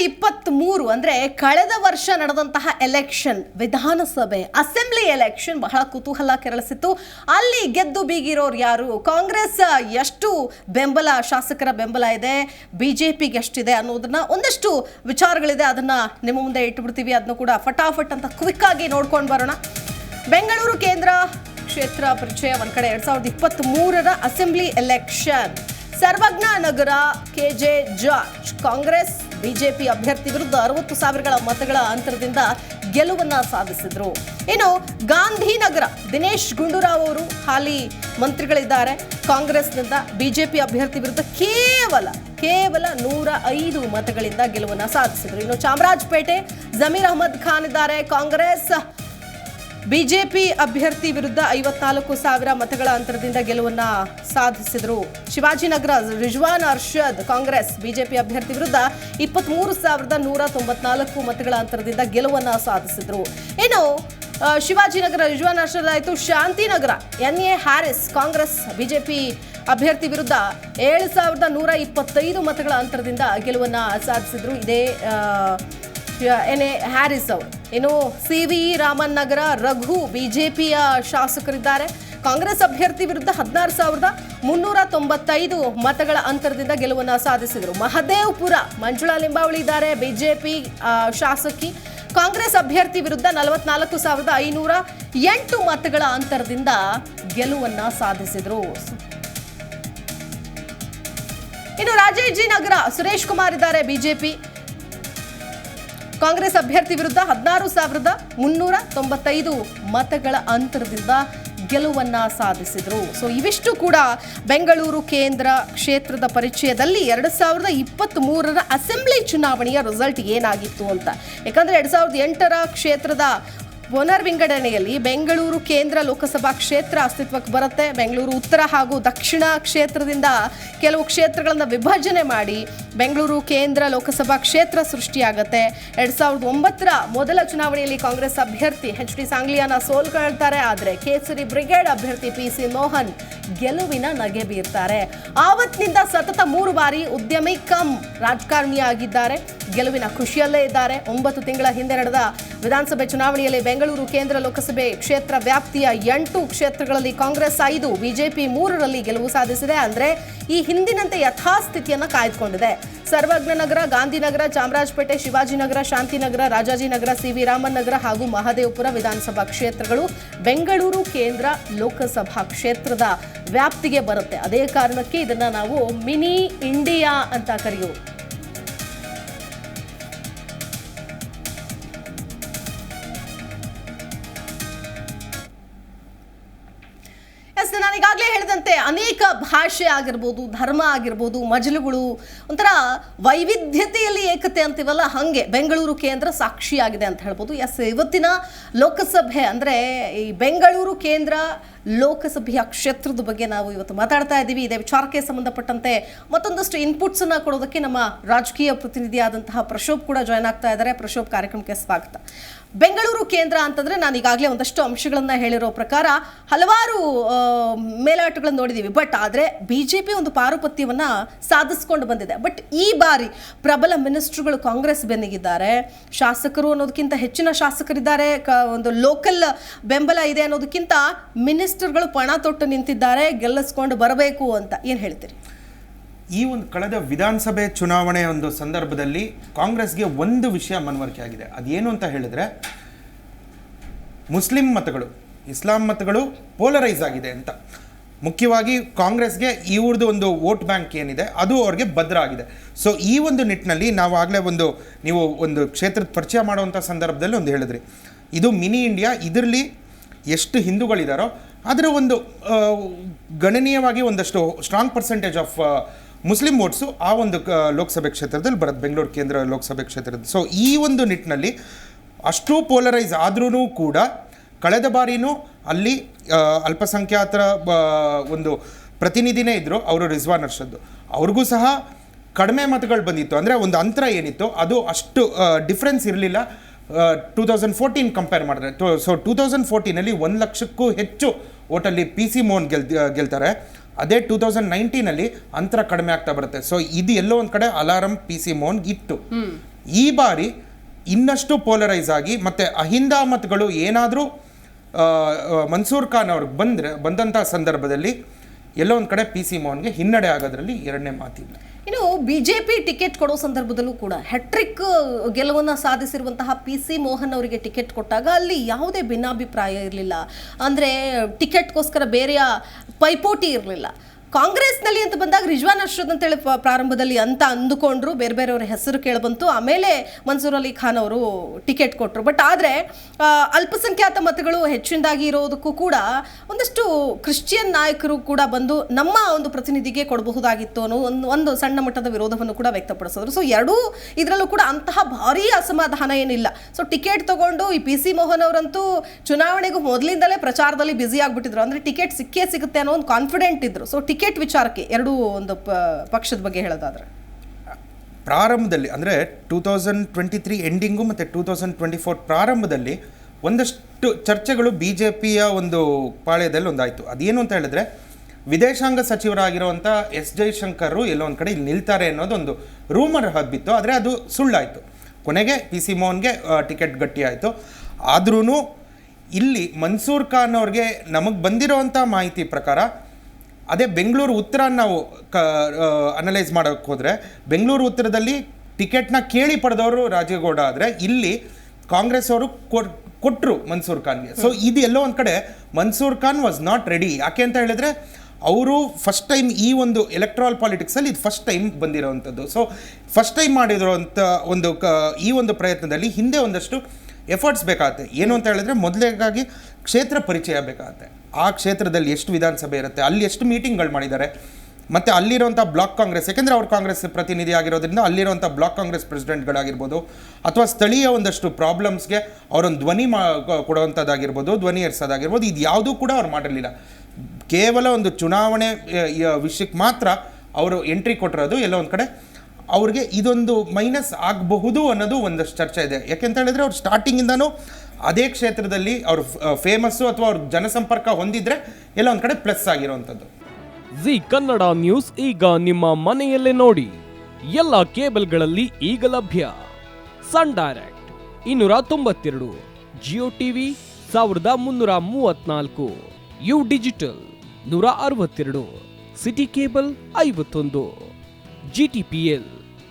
ಇಪ್ಪತ್ತ್ ಮೂರು ಅಂದ್ರೆ ಕಳೆದ ವರ್ಷ ನಡೆದಂತಹ ಎಲೆಕ್ಷನ್, ವಿಧಾನಸಭೆ, ಅಸೆಂಬ್ಲಿ ಎಲೆಕ್ಷನ್ ಬಹಳ ಕುತೂಹಲ ಕೆರಳಿಸಿತ್ತು. ಅಲ್ಲಿ ಗೆದ್ದು ಬೀಗಿರೋರು ಯಾರು? ಕಾಂಗ್ರೆಸ್ ಎಷ್ಟು ಬೆಂಬಲ, ಶಾಸಕರ ಬೆಂಬಲ ಇದೆ? ಬಿಜೆಪಿಗೆ ಎಷ್ಟಿದೆ ಅನ್ನೋದನ್ನ ಒಂದಷ್ಟು ವಿಚಾರಗಳಿದೆ. ಅದನ್ನ ನಿಮ್ಮ ಮುಂದೆ ಇಟ್ಬಿಡ್ತೀವಿ ಅದನ್ನು ಕೂಡ ಫಟಾಫಟ್ ಅಂತ ಕ್ವಿಕ್ ಆಗಿ ನೋಡ್ಕೊಂಡು ಬರೋಣ. ಬೆಂಗಳೂರು ಕೇಂದ್ರ ಕ್ಷೇತ್ರ ಪರಿಚಯ ಒಂದ್ ಕಡೆ. ಎರಡ್ ಸಾವಿರದ ಇಪ್ಪತ್ತ್ ಮೂರರ assembly election. Sarvagna Nagar KJ George. Congress BJP ಅಭ್ಯರ್ಥಿ ವಿರುದ್ಧ ಅರವತ್ತು ಸಾವಿರಗಳ ಮತಗಳ ಅಂತರದಿಂದ ಗೆಲುವನ್ನ ಸಾಧಿಸಿದ್ರು. ಇನ್ನು ಗಾಂಧಿನಗರ ದಿನೇಶ್ ಗುಂಡೂರಾವ್ ಅವರು ಹಾಲಿ ಮಂತ್ರಿಗಳಿದ್ದಾರೆ. ಕಾಂಗ್ರೆಸ್ನಿಂದ ಬಿಜೆಪಿ ಅಭ್ಯರ್ಥಿ ವಿರುದ್ಧ ಕೇವಲ ಕೇವಲ ನೂರ ಐದು ಮತಗಳಿಂದ ಗೆಲುವನ್ನ ಸಾಧಿಸಿದ್ರು. ಇನ್ನು ಚಾಮರಾಜಪೇಟೆ ಜಮೀರ್ ಅಹಮದ್ ಖಾನ್ ಇದ್ದಾರೆ ಕಾಂಗ್ರೆಸ್. ಬಿಜೆಪಿ ಅಭ್ಯರ್ಥಿ ವಿರುದ್ಧ ಐವತ್ನಾಲ್ಕು ಸಾವಿರ ಮತಗಳ ಅಂತರದಿಂದ ಗೆಲುವನ್ನ ಸಾಧಿಸಿದರು. ಶಿವಾಜಿನಗರ ರಿಜ್ವಾನ್ ಅರ್ಷದ್ ಕಾಂಗ್ರೆಸ್ ಬಿಜೆಪಿ ಅಭ್ಯರ್ಥಿ ವಿರುದ್ಧ ಇಪ್ಪತ್ಮೂರು ಸಾವಿರದ ನೂರ ತೊಂಬತ್ನಾಲ್ಕು ಮತಗಳ ಅಂತರದಿಂದ ಗೆಲುವನ್ನ ಸಾಧಿಸಿದರು. ಇನ್ನು ಶಿವಾಜಿನಗರ ರಿಜ್ವಾನ್ ಅರ್ಷದ್ ಆಯಿತು. Shantinagar N A Haris Congress BJP ಅಭ್ಯರ್ಥಿ ವಿರುದ್ಧ ಏಳು ಸಾವಿರದ ನೂರ ಇಪ್ಪತ್ತೈದು ಮತಗಳ ಅಂತರದಿಂದ ಗೆಲುವನ್ನ ಸಾಧಿಸಿದ್ರು. ಇದೇ ಎನ್ ಎ ಹ್ಯಾರಿಸ್ ಅವರು ಇನ್ನು ಸಿ ವಿ ರಾಮನ್ ನಗರ ರಘು ಬಿಜೆಪಿಯ ಶಾಸಕರಿದ್ದಾರೆ. ಕಾಂಗ್ರೆಸ್ ಅಭ್ಯರ್ಥಿ ವಿರುದ್ಧ ಹದಿನಾರು ಸಾವಿರದ ಮುನ್ನೂರ ತೊಂಬತ್ತೈದು ಮತಗಳ ಅಂತರದಿಂದ ಗೆಲುವನ್ನು ಸಾಧಿಸಿದರು. ಮಹದೇವ್ಪುರ, ಮಂಜುಳಾ ಲಿಂಬಾವಳಿ ಇದ್ದಾರೆ ಬಿಜೆಪಿ ಶಾಸಕಿ. ಕಾಂಗ್ರೆಸ್ ಅಭ್ಯರ್ಥಿ ವಿರುದ್ಧ ನಲವತ್ನಾಲ್ಕು ಸಾವಿರದ ಐನೂರ ಎಂಟು ಮತಗಳ ಅಂತರದಿಂದ ಗೆಲುವನ್ನು ಸಾಧಿಸಿದರು. ಇನ್ನು ರಾಜೇಜಿನಗರ ಸುರೇಶ್ ಕುಮಾರ್ ಇದ್ದಾರೆ ಬಿಜೆಪಿ. ಕಾಂಗ್ರೆಸ್ ಅಭ್ಯರ್ಥಿ ವಿರುದ್ಧ ಹದಿನಾರು ಸಾವಿರದ ಮುನ್ನೂರ ತೊಂಬತ್ತೈದು ಮತಗಳ ಅಂತರದಿಂದ ಗೆಲುವನ್ನ ಸಾಧಿಸಿದರು. ಸೊ ಇವಿಷ್ಟು ಕೂಡ ಬೆಂಗಳೂರು ಕೇಂದ್ರ ಕ್ಷೇತ್ರದ ಪರಿಚಯದಲ್ಲಿ ಎರಡು ಸಾವಿರದ ಇಪ್ಪತ್ತ್ ಮೂರರ ಅಸೆಂಬ್ಲಿ ಚುನಾವಣೆಯ ರಿಸಲ್ಟ್ ಏನಾಗಿತ್ತು ಅಂತ. ಯಾಕಂದರೆ ಎರಡು ಸಾವಿರದ ಎಂಟರ ಕ್ಷೇತ್ರದ ಪುನರ್ವಿಂಗಡಣೆಯಲ್ಲಿ ಬೆಂಗಳೂರು ಕೇಂದ್ರ ಲೋಕಸಭಾ ಕ್ಷೇತ್ರ ಅಸ್ತಿತ್ವಕ್ಕೆ ಬರುತ್ತೆ. ಬೆಂಗಳೂರು ಉತ್ತರ ಹಾಗೂ ದಕ್ಷಿಣ ಕ್ಷೇತ್ರದಿಂದ ಕೆಲವು ಕ್ಷೇತ್ರಗಳನ್ನು ವಿಭಜನೆ ಮಾಡಿ ಬೆಂಗಳೂರು ಕೇಂದ್ರ ಲೋಕಸಭಾ ಕ್ಷೇತ್ರ ಸೃಷ್ಟಿಯಾಗುತ್ತೆ. ಎರಡ್ ಸಾವಿರದ ಒಂಬತ್ತರ ಮೊದಲ ಚುನಾವಣೆಯಲ್ಲಿ ಕಾಂಗ್ರೆಸ್ ಅಭ್ಯರ್ಥಿ ಎಚ್ ಡಿ ಸಾಂಗ್ಲಿಯಾನ ಸೋಲ್ಕೊಳ್ತಾರೆ ಆದರೆ ಕೇಸರಿ ಬ್ರಿಗೇಡ್ ಅಭ್ಯರ್ಥಿ ಪಿ ಸಿ ಮೋಹನ್ ಗೆಲುವಿನ ನಗೆ ಬೀರ್ತಾರೆ. ಆವತ್ತಿನಿಂದ ಸತತ ಮೂರು ಬಾರಿ ಉದ್ಯಮಿ ಕಮ್ ರಾಜಕಾರಣಿಯಾಗಿದ್ದಾರೆ. ಗೆಲುವಿನ ಖುಷಿಯಲ್ಲೇ ಇದ್ದಾರೆ. ಒಂಬತ್ತು ತಿಂಗಳ ಹಿಂದೆ ನಡೆದ ವಿಧಾನಸಭೆ ಚುನಾವಣೆಯಲ್ಲಿ ಬೆಂಗಳೂರು ಕೇಂದ್ರ ಲೋಕಸಭೆ ಕ್ಷೇತ್ರ ವ್ಯಾಪ್ತಿಯ ಎಂಟು ಕ್ಷೇತ್ರಗಳಲ್ಲಿ ಕಾಂಗ್ರೆಸ್ ಐದು, ಬಿಜೆಪಿ ಮೂರರಲ್ಲಿ ಗೆಲುವು ಸಾಧಿಸಿದೆ. ಅಂದ್ರೆ ಈ ಹಿಂದಿನಂತೆ ಯಥಾಸ್ಥಿತಿಯನ್ನು ಕಾಯ್ದುಕೊಂಡಿದೆ. ಸರ್ವಜ್ಞ ನಗರ ಗಾಂಧಿನಗರ, ಚಾಮರಾಜಪೇಟೆ, ಶಿವಾಜಿನಗರ, ಶಾಂತಿನಗರ, ರಾಜಾಜಿನಗರ ಸಿ ವಿ ರಾಮನ್ ನಗರ ಹಾಗೂ ಮಹದೇವಪುರ ವಿಧಾನಸಭಾ ಕ್ಷೇತ್ರಗಳು ಬೆಂಗಳೂರು ಕೇಂದ್ರ ಲೋಕಸಭಾ ಕ್ಷೇತ್ರದ ವ್ಯಾಪ್ತಿಗೆ ಬರುತ್ತೆ. ಅದೇ ಕಾರಣಕ್ಕೆ ಇದನ್ನು ನಾವು ಮಿನಿ ಇಂಡಿಯಾ ಅಂತ ಕರೆಯೋದು ಎಸ್ ನಾನು ಈಗಾಗಲೇ ಹೇಳಿದಂತೆ ಅನೇಕ ಭಾಷೆ ಆಗಿರ್ಬೋದು, ಧರ್ಮ ಆಗಿರ್ಬೋದು, ಮಜಲುಗಳು, ಒಂಥರ ವೈವಿಧ್ಯತೆಯಲ್ಲಿ ಏಕತೆ ಅಂತೀವಲ್ಲ, ಹಾಗೆ ಬೆಂಗಳೂರು ಕೇಂದ್ರ ಸಾಕ್ಷಿಯಾಗಿದೆ ಅಂತ ಹೇಳ್ಬೋದು. ಎಸ್ ಇವತ್ತಿನ ಲೋಕಸಭೆ ಅಂದರೆ ಈ ಬೆಂಗಳೂರು ಕೇಂದ್ರ ಲೋಕಸಭೆಯ ಕ್ಷೇತ್ರದ ಬಗ್ಗೆ ನಾವು ಇವತ್ತು ಮಾತಾಡ್ತಾ ಇದ್ದೀವಿ. ಇದೇ ವಿಚಾರಕ್ಕೆ ಸಂಬಂಧಪಟ್ಟಂತೆ ಮತ್ತೊಂದಷ್ಟು ಇನ್ಪುಟ್ಸ್ ಅನ್ನ ಕೊಡೋದಕ್ಕೆ ನಮ್ಮ ರಾಜಕೀಯ ಪ್ರತಿನಿಧಿಯಾದಂತಹ ಪ್ರಶೋಭ್ ಕೂಡ ಜಾಯ್ನ್ ಆಗ್ತಾ ಇದ್ದಾರೆ. ಪ್ರಶೋಭ್ ಕಾರ್ಯಕ್ರಮಕ್ಕೆ ಸ್ವಾಗತ. ಬೆಂಗಳೂರು ಕೇಂದ್ರ ಅಂತಂದ್ರೆ ನಾನು ಈಗಾಗಲೇ ಒಂದಷ್ಟು ಅಂಶಗಳನ್ನು ಹೇಳಿರೋ ಪ್ರಕಾರ ಹಲವಾರು ಮೇಲಾಟಗಳನ್ನು ನೋಡಿದ್ದೀವಿ ಬಟ್ ಆದರೆ ಬಿಜೆಪಿ ಒಂದು ಪಾರುಪತ್ಯವನ್ನ ಸಾಧಿಸ್ಕೊಂಡು ಬಂದಿದೆ. ಬಟ್ ಈ ಬಾರಿ ಪ್ರಬಲ ಮಿನಿಸ್ಟ್ರುಗಳು ಕಾಂಗ್ರೆಸ್ ಬೆನ್ನಿಗಿದ್ದಾರೆ. ಶಾಸಕರು ಅನ್ನೋದಕ್ಕಿಂತ ಹೆಚ್ಚಿನ ಶಾಸಕರಿದ್ದಾರೆ. ಒಂದು ಲೋಕಲ್ ಬೆಂಬಲ ಇದೆ ಅನ್ನೋದಕ್ಕಿಂತ ಮಿನಿಸ್ಟರ್ಗಳು ಪಣ ತೊಟ್ಟು ನಿಂತಿದ್ದಾರೆ. ಗೆಲ್ಲಿಸ್ಕೊಂಡು ಬರಬೇಕು ಅಂತ. ಏನು ಹೇಳ್ತೀರಿ? ಈ ಒಂದು ಕಳೆದ ವಿಧಾನಸಭೆ ಚುನಾವಣೆ ಒಂದು ಸಂದರ್ಭದಲ್ಲಿ ಕಾಂಗ್ರೆಸ್ಗೆ ಒಂದು ವಿಷಯ ಮನವರಿಕೆ ಆಗಿದೆ. ಅದೇನು ಅಂತ ಹೇಳಿದ್ರೆ, ಮುಸ್ಲಿಂ ಮತಗಳು, ಇಸ್ಲಾಂ ಮತಗಳು ಪೋಲರೈಸ್ ಆಗಿದೆ ಅಂತ. ಮುಖ್ಯವಾಗಿ ಕಾಂಗ್ರೆಸ್ಗೆ ಇವ್ರದ್ದು ಒಂದು ವೋಟ್ ಬ್ಯಾಂಕ್ ಏನಿದೆ, ಅದು ಅವ್ರಿಗೆ ಭದ್ರ ಆಗಿದೆ. ಸೊ ಈ ಒಂದು ನಿಟ್ಟಿನಲ್ಲಿ ನಾವು ಆಗಲೇ ಒಂದು, ನೀವು ಒಂದು ಕ್ಷೇತ್ರದ ಪರಿಚಯ ಮಾಡುವಂಥ ಸಂದರ್ಭದಲ್ಲಿ ಒಂದು ಹೇಳಿದ್ರಿ. ಇದು ಮಿನಿ ಇಂಡಿಯಾ, ಇದರಲ್ಲಿ ಎಷ್ಟು ಹಿಂದೂಗಳಿದಾರೋ ಅದರ ಒಂದು ಗಣನೀಯವಾಗಿ ಒಂದಷ್ಟು strong percentage of Muslim votes ಆ ಒಂದು ಲೋಕಸಭೆ ಕ್ಷೇತ್ರದಲ್ಲಿ ಬರುತ್ತೆ, ಬೆಂಗಳೂರು ಕೇಂದ್ರ ಲೋಕಸಭೆ ಕ್ಷೇತ್ರದಲ್ಲಿ. ಸೊ ಈ ಒಂದು ನಿಟ್ಟಿನಲ್ಲಿ ಅಷ್ಟು ಪೋಲರೈಸ್ ಆದ್ರೂ ಕೂಡ ಕಳೆದ ಬಾರಿನೂ ಅಲ್ಲಿ ಅಲ್ಪಸಂಖ್ಯಾತರ ಒಂದು ಪ್ರತಿನಿಧಿನೇ ಇದ್ದರು ಅವರು ರಿಜ್ವಾನ್ ಅರ್ಷದ್ದು. ಅವ್ರಿಗೂ ಸಹ ಕಡಿಮೆ ಮತಗಳು ಬಂದಿತ್ತು. ಅಂದರೆ ಒಂದು ಅಂತರ ಏನಿತ್ತು, ಅದು ಅಷ್ಟು ಡಿಫ್ರೆನ್ಸ್ ಇರಲಿಲ್ಲ. ಟೂ ತೌಸಂಡ್ ಫೋರ್ಟೀನ್ ಕಂಪೇರ್ ಮಾಡಿದ್ರೆ ಸೊ ಟೂ ತೌಸಂಡ್ ಫೋರ್ಟೀನಲ್ಲಿ ಒಂದು ಲಕ್ಷಕ್ಕೂ ಹೆಚ್ಚು ಓಟಲ್ಲಿ ಪಿ ಸಿ ಮೋಹನ್ ಗೆಲ್ ಗೆಲ್ತಾರೆ. ಅದೇ ಟೂ ತೌಸಂಡ್ ನೈನ್ಟೀನಲ್ಲಿ ಅಂತರ ಕಡಿಮೆ ಆಗ್ತಾ ಬರುತ್ತೆ. ಸೊ ಇದು ಎಲ್ಲೋ ಒಂದು ಕಡೆ ಅಲಾರಂ ಪಿ ಸಿ ಮೋಹನ್ ಇತ್ತು. ಈ ಬಾರಿ ಇನ್ನಷ್ಟು ಪೋಲರೈಸ್ ಆಗಿ ಮತ್ತು ಅಹಿಂದ ಮತಗಳು ಏನಾದರೂ ಮನ್ಸೂರ್ ಖಾನ್ ಅವ್ರಿಗೆ ಬಂದರೆ ಬಂದಂಥ ಸಂದರ್ಭದಲ್ಲಿ ಎಲ್ಲೋ ಒಂದು ಕಡೆ ಪಿ ಸಿ ಮೋಹನ್ಗೆ ಹಿನ್ನಡೆ ಆಗೋದ್ರಲ್ಲಿ ಎರಡನೇ ಮಾತಿಲ್ಲ. ಇನ್ನು ಬಿಜೆಪಿ ಟಿಕೆಟ್ ಕೊಡೋ ಸಂದರ್ಭದಲ್ಲೂ ಕೂಡ ಹೆಟ್ರಿಕ್ ಗೆಲುವನ್ನು ಸಾಧಿಸಿರುವಂತಹ ಪಿ ಸಿ ಮೋಹನ್ ಅವರಿಗೆ ಟಿಕೆಟ್ ಕೊಟ್ಟಾಗ ಅಲ್ಲಿ ಯಾವುದೇ ಭಿನ್ನಾಭಿಪ್ರಾಯ ಇರಲಿಲ್ಲ. ಅಂದರೆ ಟಿಕೆಟ್ಗೋಸ್ಕರ ಬೇರೆಯ ಪೈಪೋಟಿ ಇರಲಿಲ್ಲ. ಕಾಂಗ್ರೆಸ್ನಲ್ಲಿ ಅಂತ ಬಂದಾಗ ರಿಜ್ವಾನ್ ಅರ್ಷದ್ ಅಂತೇಳಿ ಪ್ರಾರಂಭದಲ್ಲಿ ಅಂತ ಅಂದುಕೊಂಡ್ರು. ಬೇರೆ ಬೇರೆಯವ್ರ ಹೆಸರು ಕೇಳಿಬಂತು. ಆಮೇಲೆ ಮನ್ಸೂರ್ ಅಲಿ ಖಾನ್ ಅವರು ಟಿಕೆಟ್ ಕೊಟ್ಟರು ಬಟ್ ಆದರೆ ಅಲ್ಪಸಂಖ್ಯಾತ ಮತಗಳು ಹೆಚ್ಚಿನದಾಗಿ ಇರೋದಕ್ಕೂ ಕೂಡ ಒಂದಷ್ಟು ಕ್ರಿಶ್ಚಿಯನ್ ನಾಯಕರು ಕೂಡ ಬಂದು ನಮ್ಮ ಒಂದು ಪ್ರತಿನಿಧಿಗೆ ಕೊಡಬಹುದಾಗಿತ್ತು ಅನ್ನೋ ಒಂದು ಒಂದು ಸಣ್ಣ ಮಟ್ಟದ ವಿರೋಧವನ್ನು ಕೂಡ ವ್ಯಕ್ತಪಡಿಸಿದ್ರು. ಸೊ ಎರಡೂ ಇದರಲ್ಲೂ ಕೂಡ ಅಂತಹ ಭಾರೀ ಅಸಮಾಧಾನ ಏನಿಲ್ಲ. ಸೊ ಟಿಕೆಟ್ ತಗೊಂಡು ಈ ಪಿ ಸಿ ಮೋಹನ್ ಅವರಂತೂ ಚುನಾವಣೆಗೂ ಮೊದಲಿಂದಲೇ ಪ್ರಚಾರದಲ್ಲಿ ಬ್ಯುಸಿ ಆಗಿಬಿಟ್ಟಿದ್ರು. ಅಂದರೆ ಟಿಕೆಟ್ ಸಿಕ್ಕೇ ಸಿಗುತ್ತೆ ಅನ್ನೋ ಒಂದು ಕಾನ್ಫಿಡೆಂಟ್ ಇದ್ರು. ಸೊ ಟಿಕೆಟ್ ವಿಚಾರಕ್ಕೆ ಎರಡೂ ಒಂದು ಪಕ್ಷದ ಬಗ್ಗೆ ಹೇಳೋದಾದ್ರೆ. ಪ್ರಾರಂಭದಲ್ಲಿ, ಅಂದರೆ two thousand twenty three ending ಮತ್ತು ಟೂ ತೌಸಂಡ್ ಟ್ವೆಂಟಿ ಫೋರ್ ಪ್ರಾರಂಭದಲ್ಲಿ ಒಂದಷ್ಟು ಚರ್ಚೆಗಳು ಬಿ ಜೆ ಪಿಯ ಒಂದು ಪಾಳ್ಯದಲ್ಲಿ ಒಂದಾಯಿತು. ಅದೇನು ಅಂತ ಹೇಳಿದ್ರೆ, ವಿದೇಶಾಂಗ ಸಚಿವರಾಗಿರುವಂಥ ಎಸ್ ಜೈಶಂಕರ್ ಎಲ್ಲೋ ಒಂದು ಕಡೆ ಇಲ್ಲಿ ನಿಲ್ತಾರೆ ಅನ್ನೋದೊಂದು ರೂಮರ್ ಹಬ್ಬಿತ್ತು ಆದರೆ ಅದು ಸುಳ್ಳಾಯಿತು. ಕೊನೆಗೆ ಪಿ ಸಿ ಮೋಹನ್ಗೆ ಟಿಕೆಟ್ ಗಟ್ಟಿ ಆಯಿತು ಆದ್ರೂ ಇಲ್ಲಿ ಮನ್ಸೂರ್ ಖಾನ್ ಅವ್ರಿಗೆ ನಮಗೆ ಬಂದಿರೋವಂಥ ಮಾಹಿತಿ ಪ್ರಕಾರ ಅದೇ ಬೆಂಗಳೂರು ಉತ್ತರ ನಾವು ಕ ಅನಲೈಸ್ ಮಾಡೋಕ್ಕೆ ಹೋದರೆ ಬೆಂಗಳೂರು ಉತ್ತರದಲ್ಲಿ ಟಿಕೆಟ್ನ ಕೇಳಿ ಪಡೆದವರು ರಾಜೇಗೌಡ ಆದರೆ ಇಲ್ಲಿ ಕಾಂಗ್ರೆಸ್ ಅವರು ಕೊಟ್ಟರು ಮನ್ಸೂರ್ ಖಾನ್ಗೆ. ಸೊ ಇದು ಎಲ್ಲೋ ಒಂದು ಕಡೆ Mansoor Khan was not ready ಯಾಕೆ ಅಂತ ಹೇಳಿದ್ರೆ ಅವರು ಫಸ್ಟ್ ಟೈಮ್ ಈ ಒಂದು ಎಲೆಕ್ಟ್ರಾಲ್ ಪಾಲಿಟಿಕ್ಸಲ್ಲಿ ಇದು ಫಸ್ಟ್ ಟೈಮ್ ಬಂದಿರೋವಂಥದ್ದು ಸೊ ಫಸ್ಟ್ ಟೈಮ್ ಮಾಡಿರೋವಂಥ ಒಂದು ಕ ಈ ಒಂದು ಪ್ರಯತ್ನದಲ್ಲಿ ಹಿಂದೆ ಒಂದಷ್ಟು ಎಫರ್ಟ್ಸ್ ಬೇಕಾಗುತ್ತೆ. ಏನು ಅಂತ ಹೇಳಿದ್ರೆ ಮೊದಲೇಗಾಗಿ ಕ್ಷೇತ್ರ ಪರಿಚಯ ಬೇಕಾಗುತ್ತೆ. ಆ ಕ್ಷೇತ್ರದಲ್ಲಿ ಎಷ್ಟು ವಿಧಾನಸಭೆ ಇರುತ್ತೆ, ಅಲ್ಲಿ ಎಷ್ಟು ಮೀಟಿಂಗ್ಗಳು ಮಾಡಿದ್ದಾರೆ, ಮತ್ತು ಅಲ್ಲಿರುವಂಥ ಬ್ಲಾಕ್ ಕಾಂಗ್ರೆಸ್, ಯಾಕೆಂದರೆ ಅವ್ರು ಕಾಂಗ್ರೆಸ್ ಪ್ರತಿನಿಧಿ ಆಗಿರೋದ್ರಿಂದ ಅಲ್ಲಿರುವಂಥ ಬ್ಲಾಕ್ ಕಾಂಗ್ರೆಸ್ ಪ್ರೆಸಿಡೆಂಟ್ಗಳಾಗಿರ್ಬೋದು, ಅಥವಾ ಸ್ಥಳೀಯ ಒಂದಷ್ಟು ಪ್ರಾಬ್ಲಮ್ಸ್ಗೆ ಅವರೊಂದು ಧ್ವನಿ ಮಾ ಕೊಡುವಂಥದ್ದಾಗಿರ್ಬೋದು, ಧ್ವನಿ ಏರ್ಸೋದಾಗಿರ್ಬೋದು ಇದು ಯಾವುದೂ ಕೂಡ ಅವ್ರು ಮಾಡಿರಲಿಲ್ಲ. ಕೇವಲ ಒಂದು ಚುನಾವಣೆ ವಿಷಯಕ್ಕೆ ಮಾತ್ರ ಅವರು ಎಂಟ್ರಿ ಕೊಟ್ಟಿರೋದು ಎಲ್ಲೋ ಒಂದು ಕಡೆ ಅವ್ರಿಗೆ ಇದೊಂದು ಮೈನಸ್ ಆಗಬಹುದು ಅನ್ನೋದು ಒಂದಷ್ಟು ಚರ್ಚೆ ಇದೆ. ಯಾಕೆಂತ ಹೇಳಿದ್ರೆ ಅವ್ರು ಸ್ಟಾರ್ಟಿಂಗಿಂದನೂ ಅದೇ ಕ್ಷೇತ್ರದಲ್ಲಿ ಅವ್ರು ಫೇಮಸ್ಸು ಅಥವಾ ಅವ್ರ ಜನಸಂಪರ್ಕ ಹೊಂದಿದ್ರೆ ಎಲ್ಲ ಒಂದು ಕಡೆ ಪ್ಲಸ್ ಆಗಿರುವಂಥದ್ದು. ಜಿ ಕನ್ನಡ ನ್ಯೂಸ್ ಈಗ ನಿಮ್ಮ ಮನೆಯಲ್ಲೇ ನೋಡಿ. ಎಲ್ಲ ಕೇಬಲ್ಗಳಲ್ಲಿ ಈಗ ಲಭ್ಯ. ಸನ್ ಡೈರೆಕ್ಟ್ ಇನ್ನೂರ ತೊಂಬತ್ತೆರಡು, ಜಿಯೋ ಟಿವಿ ಸಾವಿರದ ಮುನ್ನೂರ ಮೂವತ್ನಾಲ್ಕು ಯು ಡಿಜಿಟಲ್ ನೂರ ಅರವತ್ತೆರಡು, ಸಿಟಿ ಕೇಬಲ್ ಐವತ್ತೊಂದು ಜಿಟಿಪಿಎಲ್